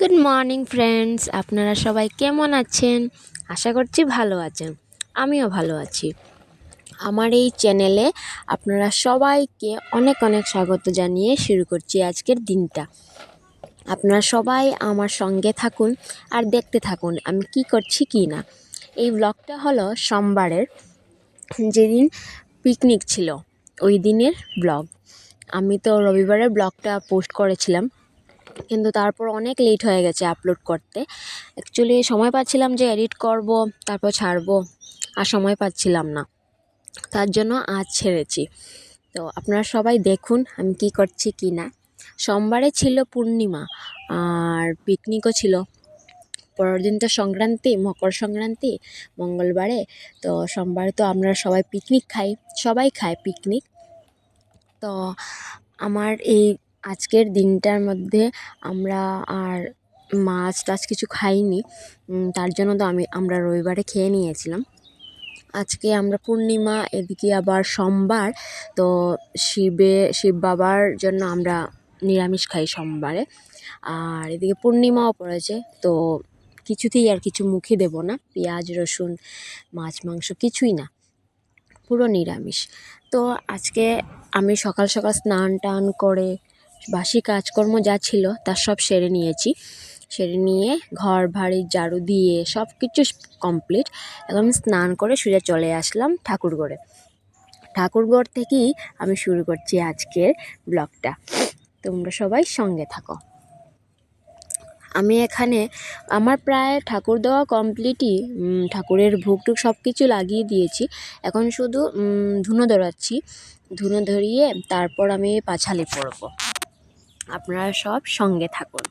Good morning friends আপনারা সবাই কেমন আছেন? আশা করছি ভালো আছেন। আমিও ভালো আছি। আমার এই চ্যানেলে আপনারা সবাইকে অনেক অনেক স্বাগত জানিয়ে শুরু করছি আজকের দিনটা। আপনারা সবাই আমার সঙ্গে থাকুন আর দেখতে থাকুন আমি কি করছি কি না। এই ব্লগটা হলো সোমবারের যেদিন পিকনিক ছিল, ওই দিনের ব্লগ আমি তো রবিবারের ব্লগটা পোস্ট করেছিলাম। কিন্তু তারপর অনেক লেট হয়ে গেছে আপলোড করতে। অ্যাকচুয়ালি সময় পাচ্ছিলাম যে এডিট করব, তারপর ছাড়বো, আর সময় পাচ্ছিলাম না। তার জন্য আজ ছেড়েছি। তো আপনারা সবাই দেখুন আমি কি করছি কি না। সোমবারে ছিল পূর্ণিমা, আর পিকনিকও ছিল। পরের দিন তো সংক্রান্তি, মকর সংক্রান্তি, মঙ্গলবারে। তো সোমবারে তো আমরা সবাই পিকনিক খাই, সবাই খায় পিকনিক তো আমার এই আজকের দিনটার মধ্যে আমরা আর মাছ টাছ কিছু খাইনি তার জন্য তো আমি, আমরা রবিবারে খেয়ে নিয়েছিলাম। আজকে আমরা পূর্ণিমা, এদিকে আবার সোমবার, তো শিবে, শিব বাবার জন্য আমরা নিরামিষ খাই সোমবারে। আর এদিকে পূর্ণিমাও পড়েছে, তো কিছুতেই আর কিছু মুখে দেব না, পেঁয়াজ, রসুন, মাছ, মাংস কিছুই না, পুরো নিরামিষ। তো আজকে আমি সকাল সকাল স্নান টান করে বাসি কাজকর্ম যা ছিল তার সব সেরে নিয়েছি। সেরে নিয়ে ঘর, বাড়ি, ঝাড়ু দিয়ে সব কিছু কমপ্লিট এখন স্নান করে সোজা চলে আসলাম ঠাকুরঘরে ঠাকুরঘর থেকেই আমি শুরু করছি আজকের ব্লগটা। তোমরা সবাই সঙ্গে থাকো। আমি এখানে আমার প্রায় ঠাকুর দেওয়া কমপ্লিটই ঠাকুরের ভোগ টুক সব কিছু লাগিয়ে দিয়েছি। এখন শুধু ধুনো ধরাচ্ছি। ধুনো ধরিয়ে তারপর আমি পাছালি পরবো। আপনারা সব সঙ্গে থাকুন।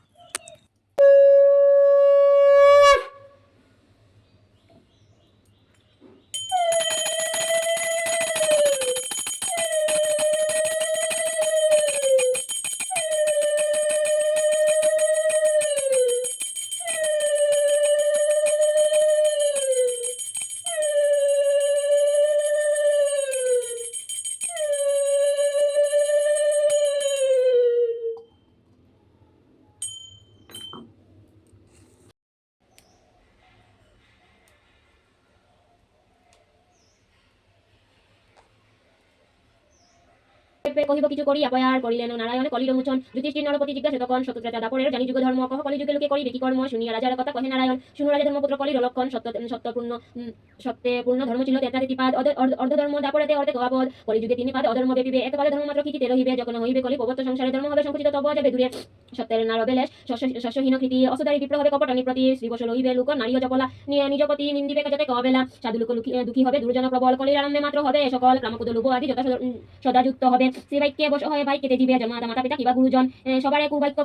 কহিব কিছু করি, অপয়ার করিলেন নারায়ণ, কলির মোচন। যুধিষ্ঠির নরপতি জিজ্ঞাসা তখন শত্রুত্রেতা দাপরের জানি যুগ ধর্ম, কহ কলি যুগে লোকে করি কি কর্ম? শুনিয়া রাজার কথা কহে নারায়ণ। শুনু রাজা ধর্মপুত্র, কলির লক্ষণ সত্য, সত্যপূর্ণ সত্যে পূর্ণ ধর্ম ছিল তেতারিটি পাদ অর্ধ ধর্ম দাপরেতে অর্ধে গবাপদ কলি যুগে তিনি পাদ অধর্ম ব্যাপিবে। এক পাদে ধর্ম মাত্র কি রহিবে, যখন হইবে কলি প্রবর্ত সংসারে। ধর্ম হবে সংকুচিত, তব যাবে দূরে। সত্যের নার বেলেশ শস্য- শস্যহীন কৃতি অসদারি বিপ্র হবে কপটনি প্রতি। শ্রীবসল হইবে লোক, নারী ও চপলা নি- নিজ প্রতি নিন্দিবে যাতে কবেলা। সাধু লোক দুঃখী হবে দুর্জন প্রবল কলির আনন্দে মাত্র হবে সকল। ক্রামকুদ লোভ আদি যথা সদ- সদাযুক্ত হবে। শ্রী বাক্যে বস হয়ে ভাই কেটে দিবে জমা মাতা পিতা কিবা গুরুজন সবার এক বাক্য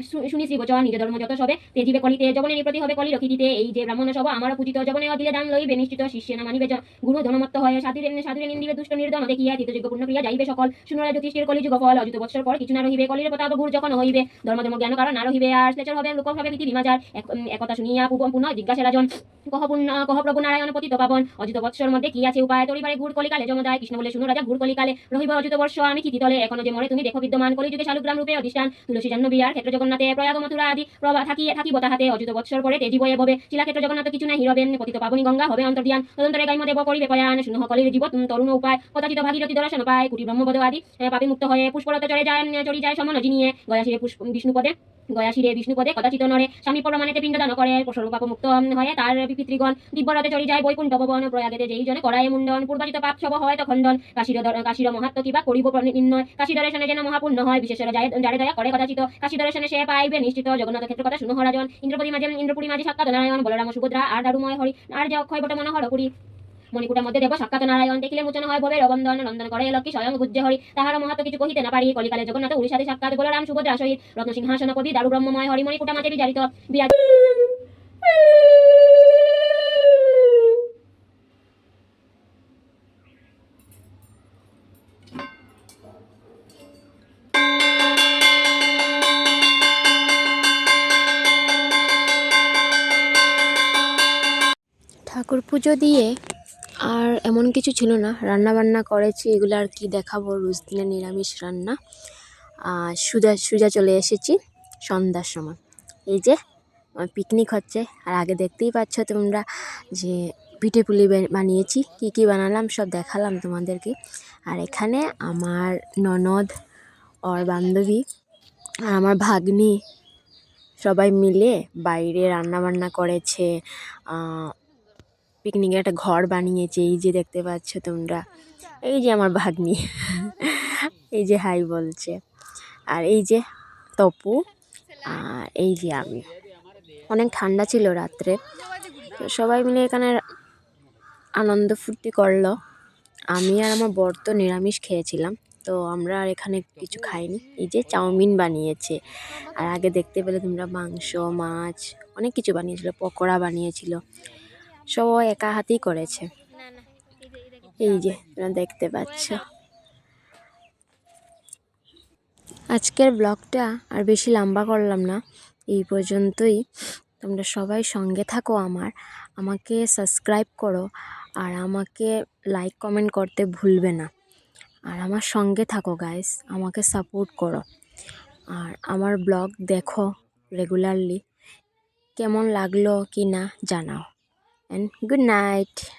কবে শু- শুনি শ্রী বচন নিজ ধর্ম যত সবে তেজিবে কলিতে জবনে নিপ্রতি হবে কলি রখিতে এই যে ব্রাহ্মণ সব আমার পূজিত জবনে অদিলে দান লইবে নিশ্চিত শিষ্যে না মানিবে গুরু ধনমত্ত হয় সাধুরে সাধুরে নিন্দিবে দুষ্ট নির্দন দেখিয়া তীর্থযোগ্য পূর্ণ ক্রিয়া যাইবে সকল। শুনরা জ্যোতিষের কলিযুগ ফল অযুত বৎসর পর কিছু না রহিবে কলির প্রতাপ গুরু যখন হইবে। ধর্ম ধর্ম জ্ঞান কারণ না রহিবে আর শ্লেচর হবে লোক হবে ভীতি বিমাজার। এক- উম, শুনিয়া পুনঃ জিজ্ঞাসা রাজন কহ পুণ্য কহ প্রভু নারায়ণ পতিত পাবন? অজিত বৎসর মধ্যে কি আছে উপায়? তরিবারে গুড় কলিকালে জমদায় কৃষ্ণ বলে শুনো রাজা গুড় কলিকালে রহিব অজিত বর্ষ আমি ক্ষিতি তলে এখনও যে মরে তুমি দেখো বিদ্যমান কলিযুগে শালুগ্রাম রূপে অধিষ্ঠান। তুলসী জাহ্ন বিহার ক্ষেত্র জগন্নাথে প্রয়াগ মথুরা আদি প্রভা থাকিয়ে থাকিব তাহাতে। অযুত বৎসর পরে তেজিব এভাবে শিলাক্ষেত্র জগন্নাথ কিছু নাই, হিরবেন পতিত পাবনী গঙ্গা হবে অন্তর্দিয়ান তদন্তরে গাইম দেব করিবে পয়ান শুনহ কলির জীব তরুণ উপায়। কথাচিত ভাগীরথী দর্শন পায়, কুটি ব্রহ্মপদ আদি। পাপি মুক্ত হয়ে পুষ্পরত চড়ে যায়, চড়ি যায় সমনজি নিয়ে গয়াশিরে পুষ্প বিষ্ণুপদে। গয়াশিরে বিষ্ণুপদে কদাচিত নরে। স্বামী পরমানেতে পিণ্ডদান করে সর্বপাপ মুক্ত হয়ে তার পিতৃগণ। দিব্যরথে চড়ি যায় বৈকুণ্ঠ ভবন প্রয়াগেতে যেই জনে করায় মুন্ডন পূর্বাজিত পাপ সব হয় তো খণ্ডন কাশীর কাশীর মহাত্ম কিবা করিব নির্ণয় কাশী দর্শনে যেন মহাপুণ্য হয়, বিশেষের যায়, যারে দয়া করে কদাচিত কাশী দর্শনে সে পাইবে নিশ্চিত, জগন্নাথ ক্ষেত্র কথা শুনো হরাজন। ইন্দ্রপতি মাঝে, ইন্দ্রপুরী মাঝে সাক্ষাৎ নারায়ণ বলরাম, সুভদ্রা, আর দারুময় হরি। আর যে অক্ষয় বট মনোহর পুরী। মণিকুটার মধ্যে দেব সাক্ষাৎ নারায়ণ দেখিলে মোচন হয় ভবে রবন্ধন নন্দন করে লক্ষ্মী স্বয়ং গুজ্জ হরি। তাহার মহাত্ম কিছু কহিতে না পারি। কলিকালে জগন্নাথ উড়িষ্যাতে সাক্ষাৎ বলরাম সুভদ্রা সহিত রত্ন সিংহাসন কবি দারু ব্রহ্মময় হরি মণিকুটা মাঝে বিজারিত। বিরাজ ঠাকুর পুজো দিয়ে আর এমন কিছু ছিল না। রান্না বান্না করেছি, এগুলো আর কি দেখাবো? রোজ দিনে নিরামিষ রান্না। আর সুজা সুজা চলে এসেছি সন্ধ্যার সময়। এই যে পিকনিক হচ্ছে। আর আগে দেখতেই পাচ্ছ তোমরা যে পিঠে পুলি বানিয়েছি, কি কি বানালাম সব দেখালাম তোমাদেরকে। আর এখানে আমার ননদ, ওর বান্ধবী, আর আমার ভাগ্নি সবাই মিলে বাইরে রান্না বান্না করেছে পিকনিকের একটা ঘর বানিয়েছে, এই যে দেখতে পাচ্ছ তোমরা। এই যে আমার ভাগ্নি। এই যে হাই বলছে। আর এই যে তপু, আর এই যে আমি। অনেক ঠান্ডা ছিল রাত্রে। সবাই মিলে এখানে আনন্দ ফুর্তি করল। আমি আর আমার বর তো নিরামিষ খেয়েছিলাম। তো আমরা আর এখানে কিছু খাইনি। এই যে চাউমিন বানিয়েছে। আর আগে দেখতে পেলে তোমরা মাংস, মাছ, অনেক কিছু বানিয়েছিল। পকোড়া বানিয়েছিল। সবাই একা হাতেই করেছে। এই যে তোমরা দেখতে পাচ্ছ। আজকের ব্লগটা আর বেশি লম্বা করলাম না এই পর্যন্তই। তোমরা সবাই সঙ্গে থাকো আমার আমাকে সাবস্ক্রাইব করো আর আমাকে লাইক কমেন্ট করতে ভুলবে না। আর আমার সঙ্গে থাকো গাইস আমাকে সাপোর্ট করো। আর আমার ব্লগ দেখো রেগুলারলি কেমন লাগল কি না জানাও। and good night.